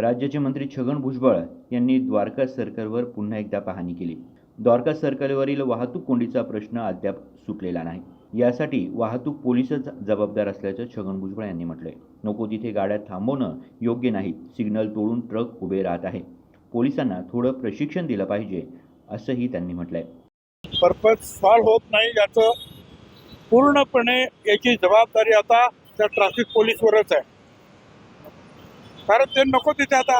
राज्याचे मंत्री छगन भुजबळ यांनी द्वारका सर्कलवर पुन्हा एकदा पाहणी केली. द्वारका सर्कलवरील वाहतूक कोंडीचा प्रश्न अद्याप सुटलेला नाही. यासाठी वाहतूक पोलीसच जबाबदार असल्याचं छगन भुजबळ यांनी म्हटलंय. नको तिथे गाड्या थांबवणं योग्य नाही सिग्नल तोडून ट्रक उभे राहत आहे. पोलिसांना थोडं प्रशिक्षण दिलं पाहिजे असंही त्यांनी म्हटलंय. परफेक्ट सॉल्व्ह होत नाही याचं. पूर्णपणे याची जबाबदारी आता त्या ट्रॅफिक पोलीसवरच आहे. कारण ते नको तिथे आता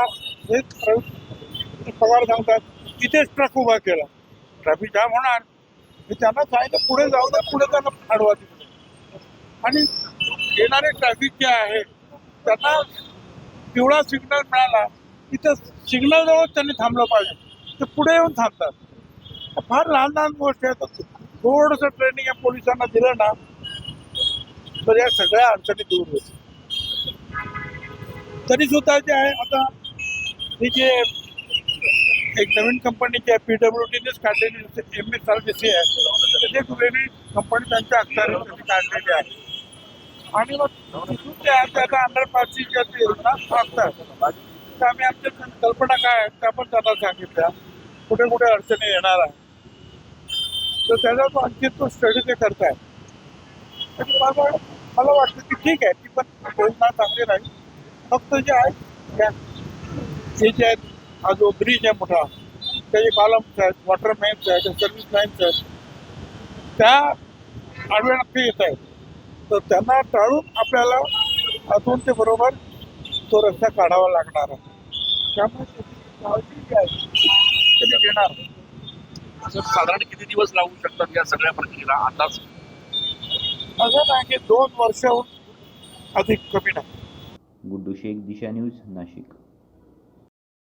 हे पवार पगार सांगतात तिथेच ट्रक उभा केला. ट्रॅफिक जाम होणार. मी त्यांना सांगितलं पुढे जाऊ द्या पुढे त्यांना अडवा तिथे आणि येणारे ट्रॅफिक जे आहे त्यांना पिवळा सिग्नल मिळाला तिथं सिग्नल जवळ त्यांनी थांबलं पाहिजे. ते पुढे येऊन थांबतात. फार लहान लहान गोष्ट आहेत थोडंसं ट्रेनिंग या पोलिसांना दिलं ना तर या सगळ्या अडचणी दूर होतील. तरी सुद्धा जे आहे आता ही जे एक नवीन कंपनी जी आहे पीडब्ल्यू डीनेच काढलेली M S R D C आहे. त्याची वेगळी कंपनी त्यांच्या अखत्यारीत काढलेली आहे. आणि मग तिथून जे आहे ते आता अंडरपासची ज्या योजना असतात तर आम्ही आमच्या कल्पना काय आहेत त्या पण त्यांना सांगितल्या. कुठे कुठे अडचणी येणार आहे तर त्याचा तो आणखी तो स्टडी ते करताय आणि मला मला वाटतं की ठीक आहे ती पण योजना चांगली राहील. फक्त जे आहे हे जे आहेत हा जो ब्रिज आहे मोठा त्याचे कॉलम्स आहेत वॉटर मेन्स आहेत सर्व्हिस लाईन्स आहेत त्या आडव्या नक्की येत आहेत. तर त्यांना टाळून आपल्याला अजून ते बरोबर तो रस्ता काढावा लागणार आहे. त्यामुळे काळजी जी आहे ती घेणार. साधारण किती दिवस लागू शकतात या सगळ्या प्रक्रियेला अंदाज? असं नाही की दोन वर्षाहून अधिक कमी नाही. गुड्डू शेख दिशा न्यूज नाशिक.